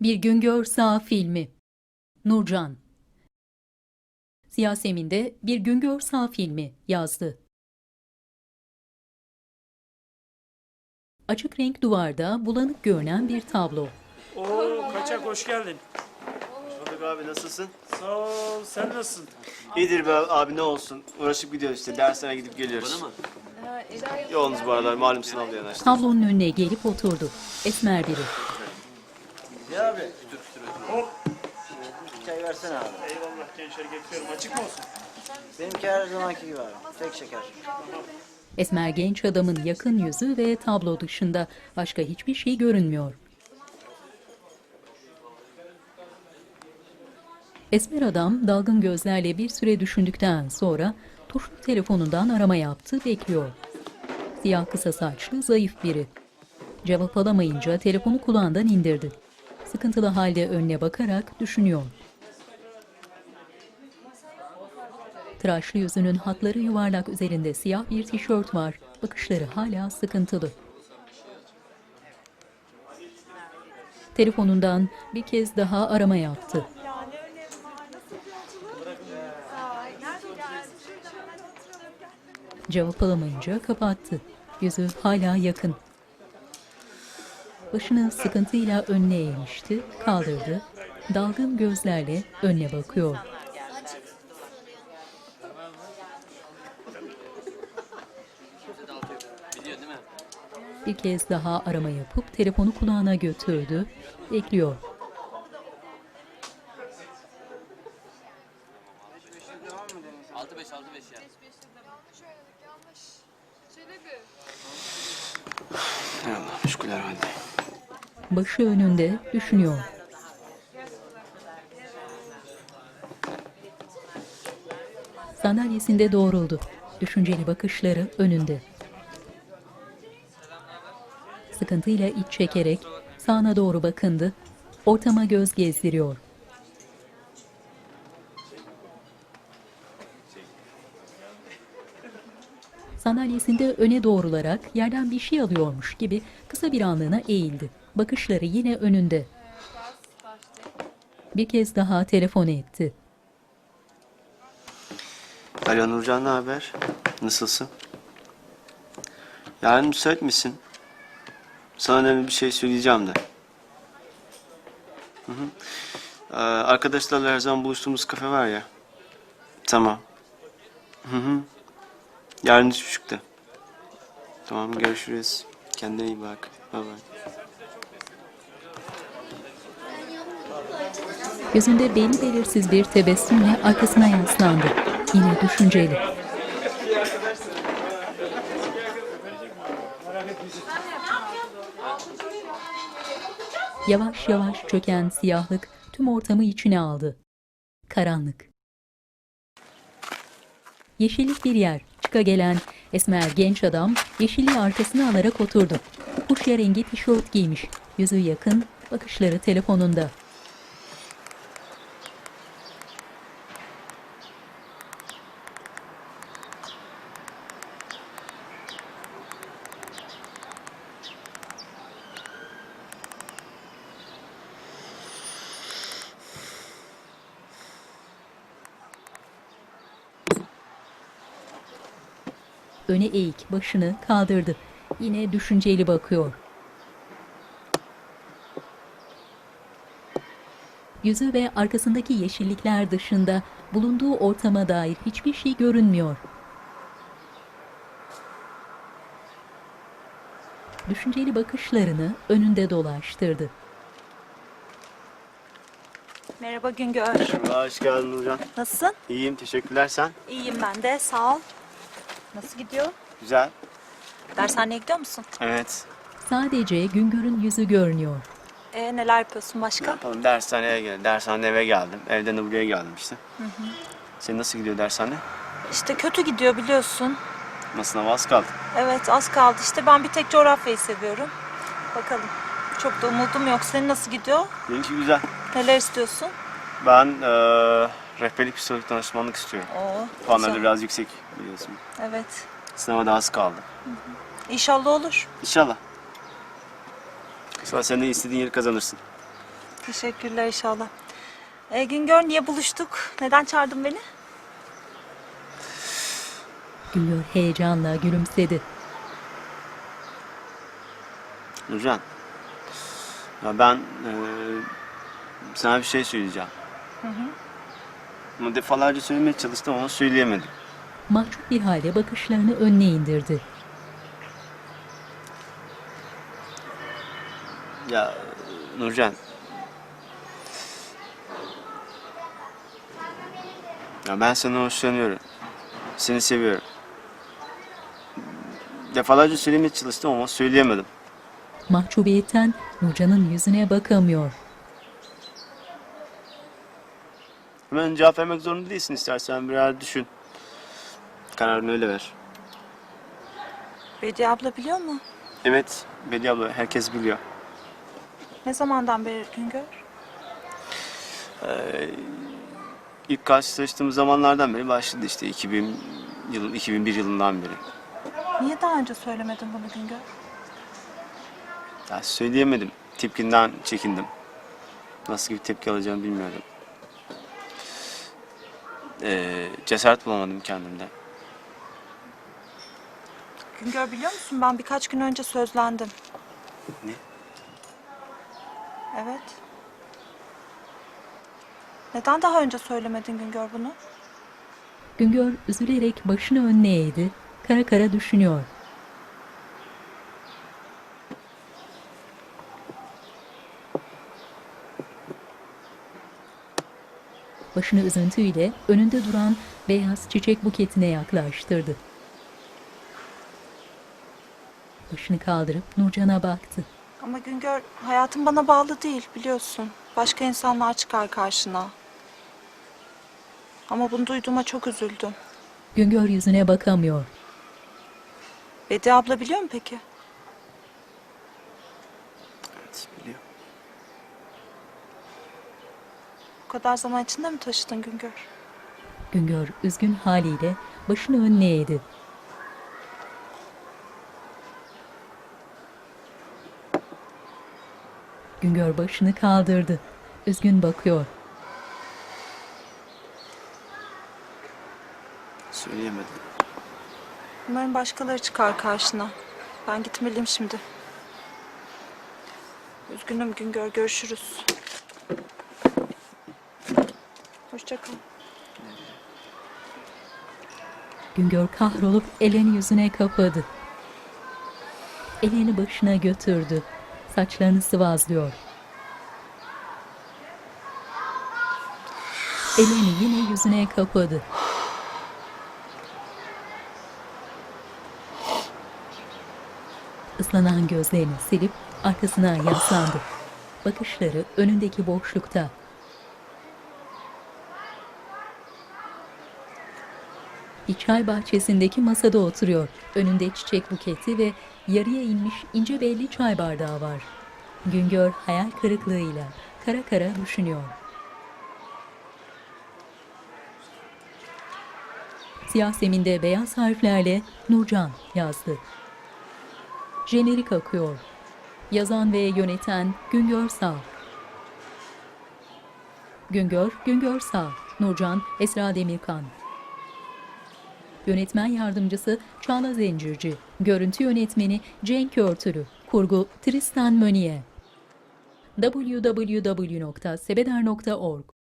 Bir Güngör Sağ filmi. Nurcan. Siyaseminde Bir Güngör Sağ filmi yazdı. Açık renk duvarda bulanık görünen bir tablo. Oo kaçak hoş geldin. Bulduk abi nasılsın? Sağ ol. Sen nasılsın? İyidir be abi ne olsun. Uğraşıp gidiyoruz işte. Derslere gidip geliyoruz. Bana mı? Yoğunuz bu aralar malum sınav yanaştı. Tablonun önüne gelip oturdu. Esmer biri. Versene abi. Eyvallah gençler getiriyorum. Açık mı olsun? Benimki her zamanki gibi abi. Tek şeker. Esmer genç adamın yakın yüzü ve tablo dışında başka hiçbir şey görünmüyor. Esmer adam dalgın gözlerle bir süre düşündükten sonra tuşlu telefonundan arama yaptı, bekliyor. Siyah kısa saçlı, zayıf biri. Cevap alamayınca telefonu kulağından indirdi. Sıkıntılı halde önüne bakarak düşünüyor. Tıraşlı yüzünün hatları yuvarlak üzerinde siyah bir tişört var. Bakışları hala sıkıntılı. Telefonundan bir kez daha arama yaptı. Cevap alamayınca kapattı. Yüzü hala yakın. Başını sıkıntıyla önüne eğmişti, kaldırdı. Dalgın gözlerle önüne bakıyor. Bir kez daha arama yapıp telefonu kulağına götürdü. Bekliyor. Allah meşguler halde. Başı önünde düşünüyor. Sandalyesinde doğruldu. Düşünceli bakışları önünde. Sıkıntıyla iç çekerek sağına doğru bakındı. Ortama göz gezdiriyor. Sandalyesinde öne doğrularak yerden bir şey alıyormuş gibi kısa bir anlığına eğildi. Bakışları yine önünde. Bir kez daha telefon etti. Alo Nurcan ne haber? Nasılsın? Yarın müsait misin? Sana önemli bir şey söyleyeceğim de. Hı hı. Ee, arkadaşlarla her zaman buluştuğumuz kafe var ya. Tamam. Hı hı. Yarın üç buçukta. Tamam görüşürüz. Kendine iyi bak. Bye bye. Gözünde belli belirsiz bir tebessümle arkasına yaslandı. Yine düşünceli. Yavaş yavaş çöken siyahlık tüm ortamı içine aldı. Karanlık. Yeşillik bir yer. Çıka gelen esmer genç adam yeşilliği arkasına alarak oturdu. Kuşya rengi tişört giymiş. Yüzü yakın, bakışları telefonunda. Öne eğik, başını kaldırdı. Yine düşünceli bakıyor. Yüzü ve arkasındaki yeşillikler dışında bulunduğu ortama dair hiçbir şey görünmüyor. Düşünceli bakışlarını önünde dolaştırdı. Merhaba Güngör. Hoş geldin Nurcan. Nasılsın? İyiyim teşekkürler sen. İyiyim ben de sağ ol. Nasıl gidiyor? Güzel. Dershaneye gidiyor musun? Evet. Sadece Güngör'ün yüzü görünüyor. Ee, neler yapıyorsun başka? Yapalım dershaneye geldim. Dershaneden eve geldim. Evden de buraya geldim işte. Senin nasıl gidiyor dershane? İşte kötü gidiyor biliyorsun. Ama sınava az kaldı. Evet az kaldı işte ben bir tek coğrafyayı seviyorum. Bakalım. Çok da umudum yok. Senin nasıl gidiyor? Benimki güzel. Neler istiyorsun? Ben eee rehberlik psikolojik danışmanlık istiyorum. Oo, Puanları da güzel. biraz yüksek biliyorsun. Evet. Sınava da az kaldı. İnşallah olur. İnşallah. Sonra sen de istediğin yeri kazanırsın. Teşekkürler inşallah. E, Güngör niye buluştuk? Neden çağırdın beni? Güngör heyecanla gülümsedi. Nurcan. Ya ben eee, sana bir şey söyleyeceğim. Ama defalarca söylemeye çalıştım ama söyleyemedim. Mahcup bir halde bakışlarını önüne indirdi. Ya Nurcan. Ya ben sana hoşlanıyorum. Seni seviyorum. Defalarca söylemeye çalıştım ama söyleyemedim. Mahcubiyetten Nurcan'ın yüzüne bakamıyor. Hemen cevap vermek zorunda değilsin istersen biraz düşün. Kararını öyle ver. Bediye abla biliyor mu? Evet, Bedi abla herkes biliyor. Ne zamandan beri Güngör? İlk karşılaştığımız zamanlardan beri başladı işte 2000 yıl 2001 yılından beri. Niye daha önce söylemedin bunu Güngör? Ya söyleyemedim. Tepkinden çekindim. Nasıl bir tepki alacağımı bilmiyordum. Ee, cesaret bulamadım kendimde. Güngör biliyor musun ben birkaç gün önce sözlendim. Ne? Evet. Neden daha önce söylemedin Güngör bunu? Güngör üzülerek başını önüne eğdi. Kara kara düşünüyor. Başını üzüntüyle önünde duran beyaz çiçek buketine yaklaştırdı. Başını kaldırıp Nurcan'a baktı. Ama Güngör hayatın bana bağlı değil biliyorsun. Başka insanlar çıkar karşına. Ama bunu duyduğuma çok üzüldüm. Güngör yüzüne bakamıyor. Bediye abla biliyor mu peki? Evet, biliyorum. Bu kadar zaman içinde mi taşıdın Güngör? Güngör üzgün haliyle başını önüne eğdi. Güngör başını kaldırdı. Üzgün bakıyor. Söyleyemedim. Umarım başkaları çıkar karşına. Ben gitmeliyim şimdi. Üzgünüm Güngör. Görüşürüz. Hoşça kal. Güngör kahrolup elini yüzüne kapadı. Elini başına götürdü. Saçlarını sıvazlıyor. Elini yine yüzüne kapadı. Islanan gözlerini silip arkasına yaslandı. Bakışları önündeki boşlukta. Bir çay bahçesindeki masada oturuyor. Önünde çiçek buketi ve yarıya inmiş ince belli çay bardağı var. Güngör hayal kırıklığıyla kara kara düşünüyor. Siyah zeminde beyaz harflerle Nurcan yazdı. Jenerik akıyor. Yazan ve yöneten Güngör Sağ. Güngör, Güngör Sağ. Nurcan, Esra Demirkan. Yönetmen yardımcısı Çağla Zencirci. Görüntü yönetmeni Cenk Örtülü. Kurgu Tristan Möniye. www.sebeder.org